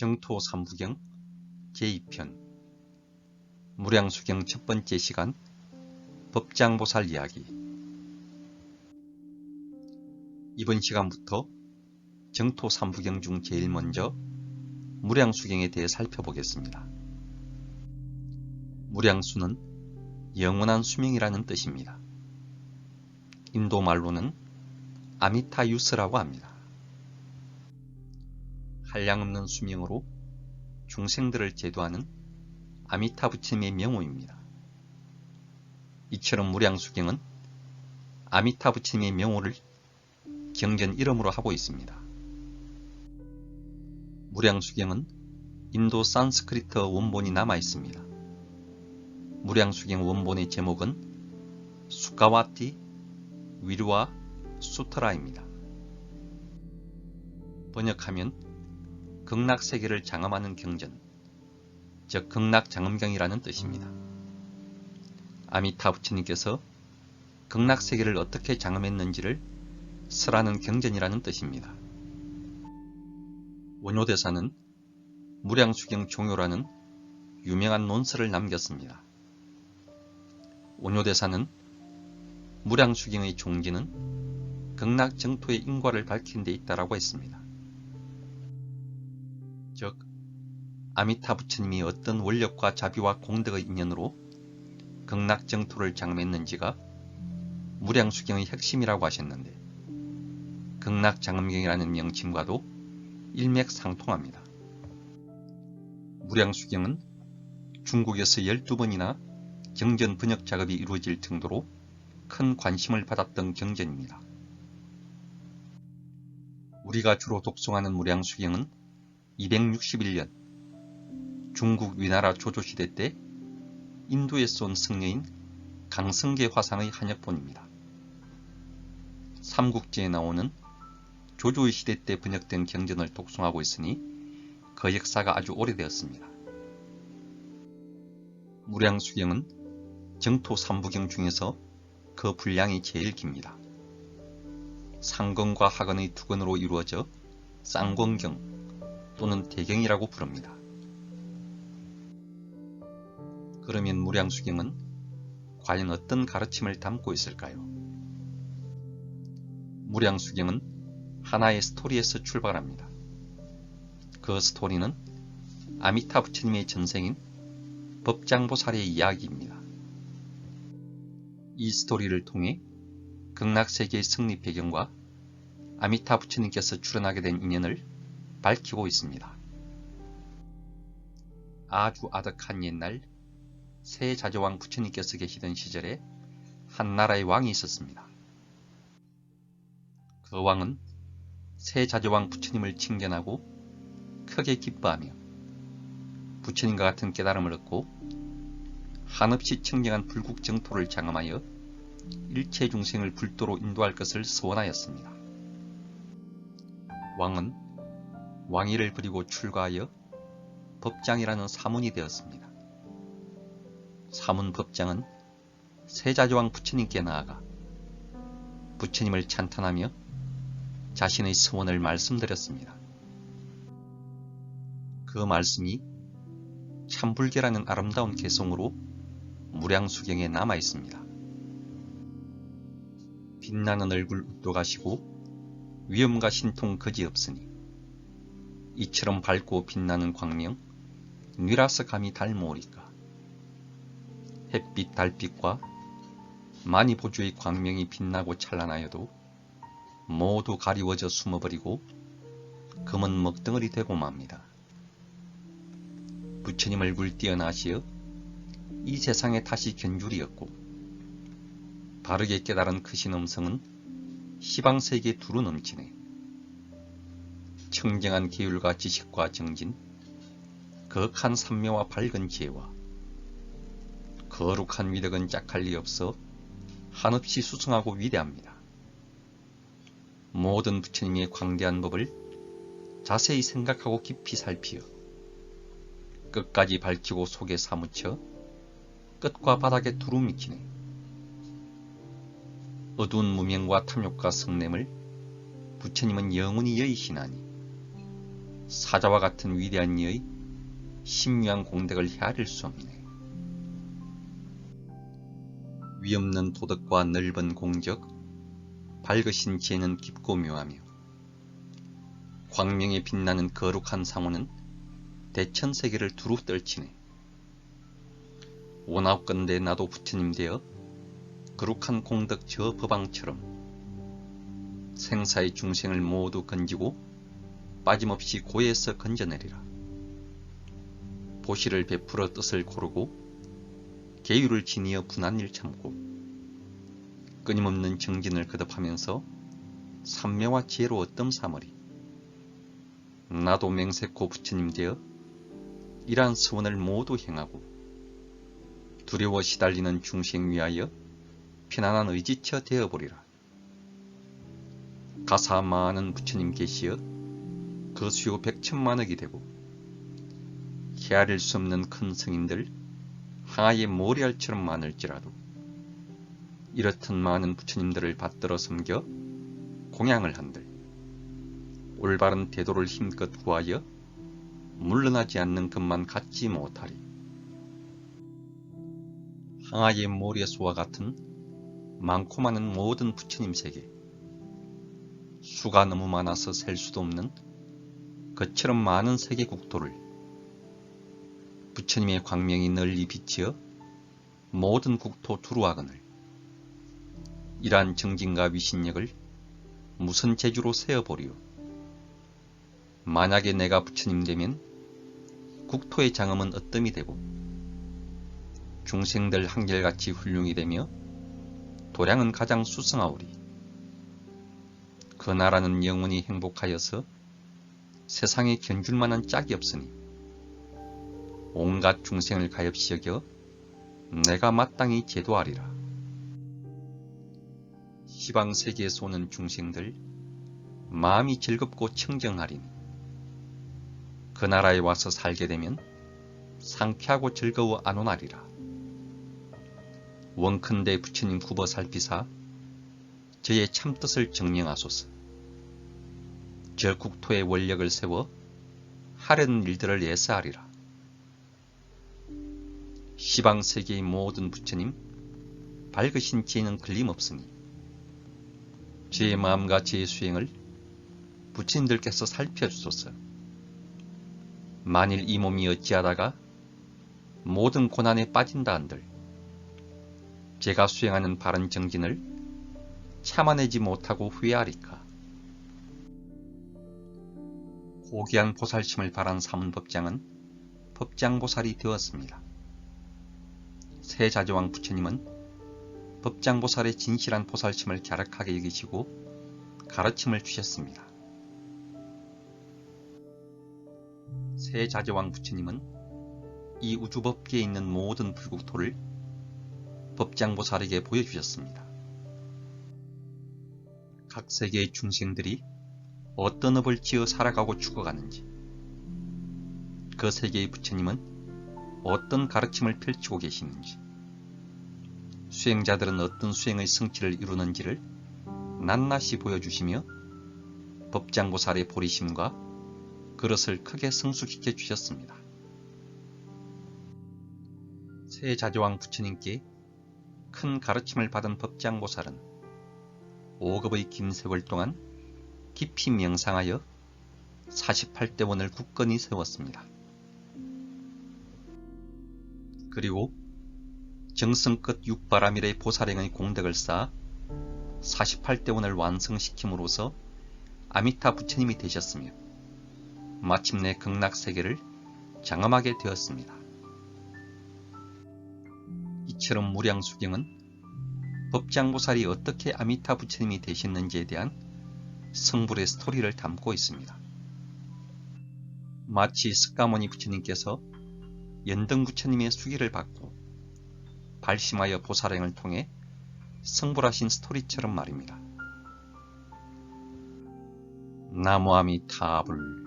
정토 삼부경 제2편 무량수경 첫 번째 시간 법장보살 이야기 이번 시간부터 정토 삼부경 중 제일 먼저 무량수경에 대해 살펴보겠습니다. 무량수는 영원한 수명이라는 뜻입니다. 인도 말로는 아미타유스라고 합니다. 한량없는 수명으로 중생들을 제도하는 아미타 부처님의 명호입니다. 이처럼 무량수경은 아미타 부처님의 명호를 경전 이름으로 하고 있습니다. 무량수경은 인도 산스크리트 원본이 남아 있습니다. 무량수경 원본의 제목은 수가와티 위루와 수트라입니다. 번역하면 극락 세계를 장엄하는 경전, 즉 극락 장엄경이라는 뜻입니다. 아미타 부처님께서 극락 세계를 어떻게 장엄했는지를 설하는 경전이라는 뜻입니다. 원효대사는 무량수경 종요라는 유명한 논설을 남겼습니다. 원효대사는 무량수경의 종지는 극락정토의 인과를 밝힌 데 있다라고 했습니다. 아미타 부처님이 어떤 원력과 자비와 공덕의 인연으로 극락정토를 장엄했는지가 무량수경의 핵심이라고 하셨는데 극락장엄경이라는 명칭과도 일맥상통합니다. 무량수경은 중국에서 12번이나 경전 번역 작업이 이루어질 정도로 큰 관심을 받았던 경전입니다. 우리가 주로 독송하는 무량수경은 261년 중국 위나라 조조시대 때 인도에서 온 승려인 강승계 화상의 한역본입니다. 삼국지에 나오는 조조의 시대 때 번역된 경전을 독송하고 있으니 그 역사가 아주 오래되었습니다. 무량수경은 정토 삼부경 중에서 그 분량이 제일 깁니다. 상건과 하건의 두 건으로 이루어져 쌍권경 또는 대경이라고 부릅니다. 그러면 무량수경은 과연 어떤 가르침을 담고 있을까요? 무량수경은 하나의 스토리에서 출발합니다. 그 스토리는 아미타 부처님의 전생인 법장보살의 이야기입니다. 이 스토리를 통해 극락세계의 승리 배경과 아미타 부처님께서 출연하게 된 인연을 밝히고 있습니다. 아주 아득한 옛날 세자조왕 부처님께서 계시던 시절에 한 나라의 왕이 있었습니다. 그 왕은 세자조왕 부처님을 칭견하고 크게 기뻐하며 부처님과 같은 깨달음을 얻고 한없이 청정한 불국정토를 장엄하여 일체 중생을 불도로 인도할 것을 소원하였습니다. 왕은 왕위를 버리고 출가하여 법장이라는 사문이 되었습니다. 사문 법장은 세자조왕 부처님께 나아가 부처님을 찬탄하며 자신의 소원을 말씀드렸습니다. 그 말씀이 참불계라는 아름다운 개성으로 무량수경에 남아 있습니다. 빛나는 얼굴 웃도가시고 위엄과 신통 거지 없으니 이처럼 밝고 빛나는 광명 뉘라서 감히 닮으오리까 햇빛 달빛과 많이 보주의 광명이 빛나고 찬란하여도 모두 가리워져 숨어버리고 검은 먹덩어리 되고 맙니다. 부처님 얼굴 뛰어나시어 이 세상에 다시 견줄이었고 바르게 깨달은 크신 음성은 시방세계 두루 넘치네. 청정한 계율과 지식과 정진, 거룩한 산묘와 밝은 지혜와 거룩한 위력은 짝할 리 없어 한없이 수승하고 위대합니다. 모든 부처님의 광대한 법을 자세히 생각하고 깊이 살피어 끝까지 밝히고 속에 사무쳐 끝과 바닥에 두루 미키네. 어두운 무명과 탐욕과 성냄을 부처님은 영원히 여의시나니 사자와 같은 위대한 이의 신묘한 공덕을 헤아릴 수 없네. 위없는 도덕과 넓은 공적, 밝으신 지혜는 깊고 묘하며 광명에 빛나는 거룩한 상호는 대천세계를 두루 떨치네. 원하건대 나도 부처님 되어 거룩한 공덕 저 법왕처럼 생사의 중생을 모두 건지고 빠짐없이 고에서 건져내리라. 보시를 베풀어 뜻을 고르고 계율을 지니어 분한 일 참고 끊임없는 정진을 거듭하면서 삼매와 지혜로 어떤 사머리 나도 맹세코 부처님 되어 이러한 소원을 모두 행하고 두려워 시달리는 중생 위하여 편안한 의지처 되어보리라. 가사 많은 부처님 계시어 그 수요 백천만억이 되고 헤아릴 수 없는 큰 성인들 항아의 모래알처럼 많을지라도 이렇듯 많은 부처님들을 받들어 섬겨 공양을 한들 올바른 태도를 힘껏 구하여 물러나지 않는 것만 갖지 못하리. 항아의 모래수와 같은 많고 많은 모든 부처님 세계 수가 너무 많아서 셀 수도 없는 그처럼 많은 세계 국토를 부처님의 광명이 널리 비치어 모든 국토 두루하거늘 이러한 정진과 위신력을 무슨 재주로 세어보리오. 만약에 내가 부처님 되면 국토의 장엄은 어뜸이 되고 중생들 한결같이 훌륭히 되며 도량은 가장 수승하오리. 그 나라는 영원히 행복하여서 세상에 견줄 만한 짝이 없으니 온갖 중생을 가엾이 여겨 내가 마땅히 제도하리라. 시방 세계에서 오는 중생들 마음이 즐겁고 청정하리니 그 나라에 와서 살게 되면 상쾌하고 즐거워 안온하리라. 원컨대 부처님 굽어 살피사 저의 참뜻을 정령하소서. 저 국토의 원력을 세워 하려는 일들을 예사하리라. 시방 세계의 모든 부처님 밝으신 지혜는 걸림없으니 제 마음과 제 수행을 부처님들께서 살펴주소서. 만일 이 몸이 어찌하다가 모든 고난에 빠진다 한들 제가 수행하는 바른 정진을 참아내지 못하고 후회하리까. 고귀한 보살심을 바란 사문법장은 법장보살이 되었습니다. 세자조왕 부처님은 법장보살의 진실한 보살심을 갸륵하게 여기시고 가르침을 주셨습니다. 세자조왕 부처님은 이 우주법계에 있는 모든 불국토를 법장보살에게 보여주셨습니다. 각 세계의 중생들이 어떤 업을 지어 살아가고 죽어가는지, 그 세계의 부처님은 어떤 가르침을 펼치고 계시는지, 수행자들은 어떤 수행의 성취를 이루는지를 낱낱이 보여주시며 법장보살의 보리심과 그릇을 크게 성숙시켜 주셨습니다. 세자조왕 부처님께 큰 가르침을 받은 법장보살은 5급의 긴 세월 동안 깊이 명상하여 48대 원을 굳건히 세웠습니다. 그리고 정성껏 육바라밀의 보살행의 공덕을 쌓아 48대 원을 완성시킴으로써 아미타 부처님이 되셨으며 마침내 극락세계를 장엄하게 되었습니다. 이처럼 무량수경은 법장보살이 어떻게 아미타 부처님이 되셨는지에 대한 성불의 스토리를 담고 있습니다. 마치 스카모니 부처님께서 연등 부처님의 수기를 받고 발심하여 보살행을 통해 성불하신 스토리처럼 말입니다. 나무아미 타불